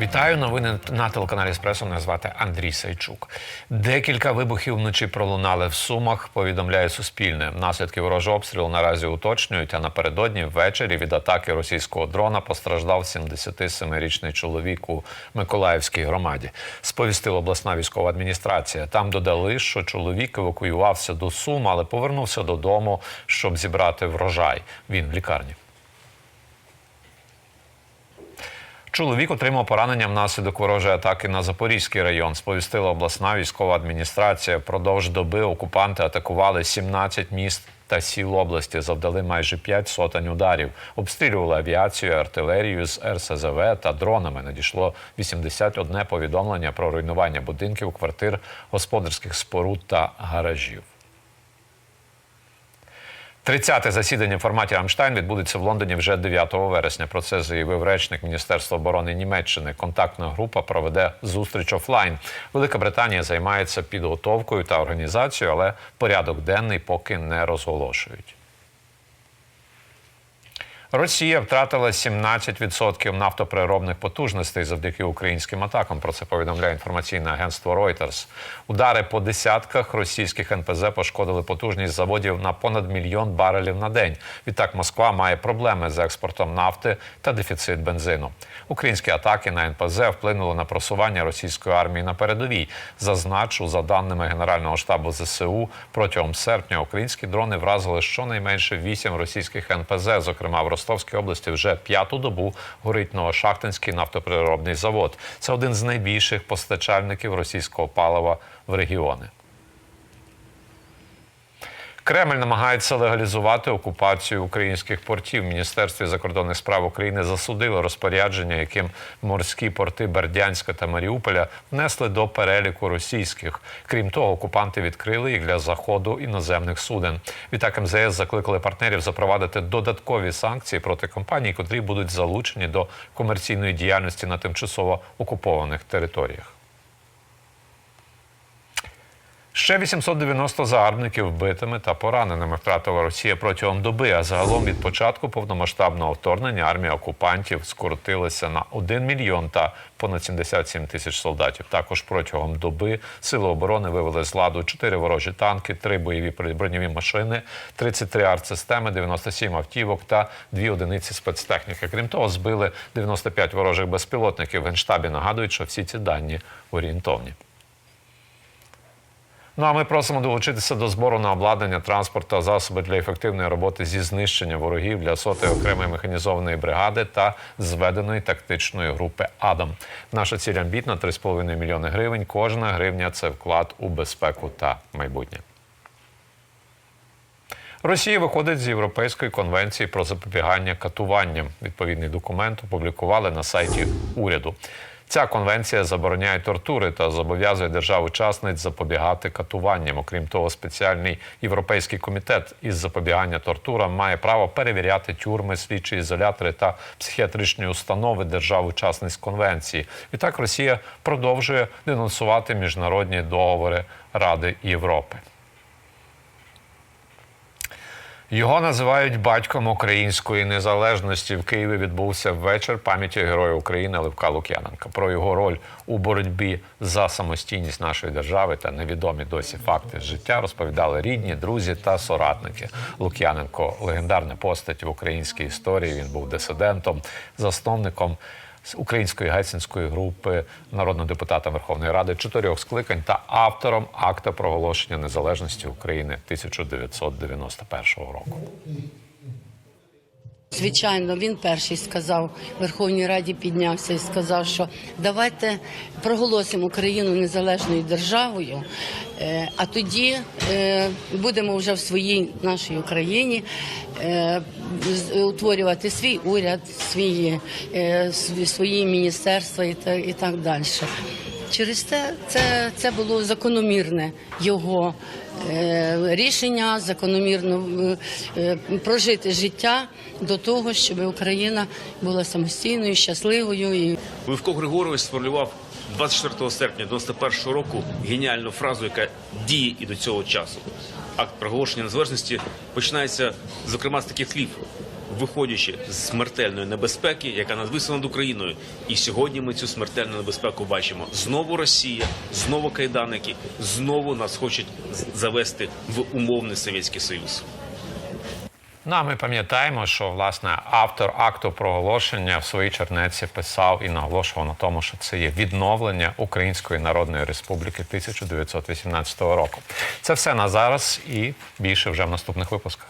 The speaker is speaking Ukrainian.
Вітаю новини на телеканалі Еспресо. Мене звати Андрій Сайчук. Декілька вибухів вночі пролунали в Сумах. Повідомляє Суспільне. Наслідки ворожого обстрілу наразі уточнюють. А напередодні ввечері від атаки російського дрона постраждав 77-річний чоловік у Миколаївській громаді. Сповістила обласна військова адміністрація. Там додали, що чоловік евакуювався до Сум, але повернувся додому, щоб зібрати врожай. Він в лікарні. Чоловік отримав поранення внаслідок ворожої атаки на Запорізький район. Сповістила обласна військова адміністрація. Продовж доби окупанти атакували 17 міст та сіл області. Завдали майже 5 сотень ударів. Обстрілювали авіацію, артилерію з РСЗВ та дронами. Надійшло 81 повідомлення про руйнування будинків, квартир, господарських споруд та гаражів. 30-те засідання в форматі Рамштайн відбудеться в Лондоні вже 9 вересня. Про це заявив речник Міністерства оборони Німеччини. Контактна група проведе зустріч офлайн. Велика Британія займається підготовкою та організацією, але порядок денний поки не розголошують. Росія втратила 17% нафтопереробних потужностей завдяки українським атакам. Про це повідомляє інформаційне агентство Reuters. Удари по десятках російських НПЗ пошкодили потужність заводів на понад мільйон барелів на день. Відтак Москва має проблеми з експортом нафти та дефіцит бензину. Українські атаки на НПЗ вплинули на просування російської армії на передовій. Зазначу, за даними Генерального штабу ЗСУ, протягом серпня українські дрони вразили щонайменше вісім російських НПЗ, зокрема в Ростовській області вже п'яту добу горить Новошахтинський нафтопереробний завод. Це один з найбільших постачальників російського палива в регіони. Кремль намагається легалізувати окупацію українських портів. В Міністерстві закордонних справ України засудило розпорядження, яким морські порти Бердянська та Маріуполя внесли до переліку російських. Крім того, окупанти відкрили їх для заходу іноземних суден. Відтак МЗС закликали партнерів запровадити додаткові санкції проти компаній, котрі будуть залучені до комерційної діяльності на тимчасово окупованих територіях. Ще 890 загарбників вбитими та пораненими втратила Росія протягом доби. А загалом від початку повномасштабного вторгнення армія окупантів скоротилася на 1 мільйон та понад 77 тисяч солдатів. Також протягом доби сили оборони вивели з ладу 4 ворожі танки, 3 бойові броньові машини, 33 артсистеми, 97 автівок та 2 одиниці спецтехніки. Крім того, збили 95 ворожих безпілотників. В генштабі нагадують, що всі ці дані орієнтовні. Ну а ми просимо долучитися до збору на обладнання транспорт та засоби для ефективної роботи зі знищення ворогів для сотої окремої механізованої бригади та зведеної тактичної групи Адам. Наша ціль амбітна 3,5 мільйони гривень. Кожна гривня це вклад у безпеку та майбутнє. Росія виходить з Європейської конвенції про запобігання катуванням. Відповідний документ опублікували на сайті уряду. Ця конвенція забороняє тортури та зобов'язує держав-учасниць запобігати катуванням. Окрім того, спеціальний європейський комітет із запобігання тортурам має право перевіряти тюрми, слідчі ізолятори та психіатричні установи держав-учасниць конвенції. Відтак Росія продовжує денонсувати міжнародні договори Ради Європи. Його називають батьком української незалежності. В Києві відбувся вечір пам'яті Героя України Левка Лук'яненка. Про його роль у боротьбі за самостійність нашої держави та невідомі досі факти з життя розповідали рідні, друзі та соратники. Лук'яненко легендарна постать в українській історії. Він був дисидентом, засновником з української гельсінської групи народного депутата Верховної Ради чотирьох скликань та автором акта проголошення незалежності України 1991 року. Звичайно, він перший сказав в Верховній Раді, піднявся і сказав, що давайте проголосимо Україну незалежною державою, е, а тоді е, будемо вже в своїй нашій Україні е, утворювати свій уряд, свої, свої міністерства і так далі. Через це це, це було закономірне його е, рішення, закономірно е, е, прожити життя до того, щоб Україна була самостійною, щасливою і Левко Григорович сформулював 24 серпня 91 року геніальну фразу, яка діє і до цього часу. Акт проголошення незалежності починається, зокрема, з таких слів: виходячи з смертельної небезпеки, яка надвисла над Україною. І сьогодні ми цю смертельну небезпеку бачимо. Знову Росія, знову кайданики, знову нас хочуть завести в умовний Совєтський Союз. Ну, а ми пам'ятаємо, що власне автор акту проголошення в своїй чернеці писав і наголошував на тому, що це є відновлення Української Народної Республіки 1918 року. Це все на зараз і більше вже в наступних випусках.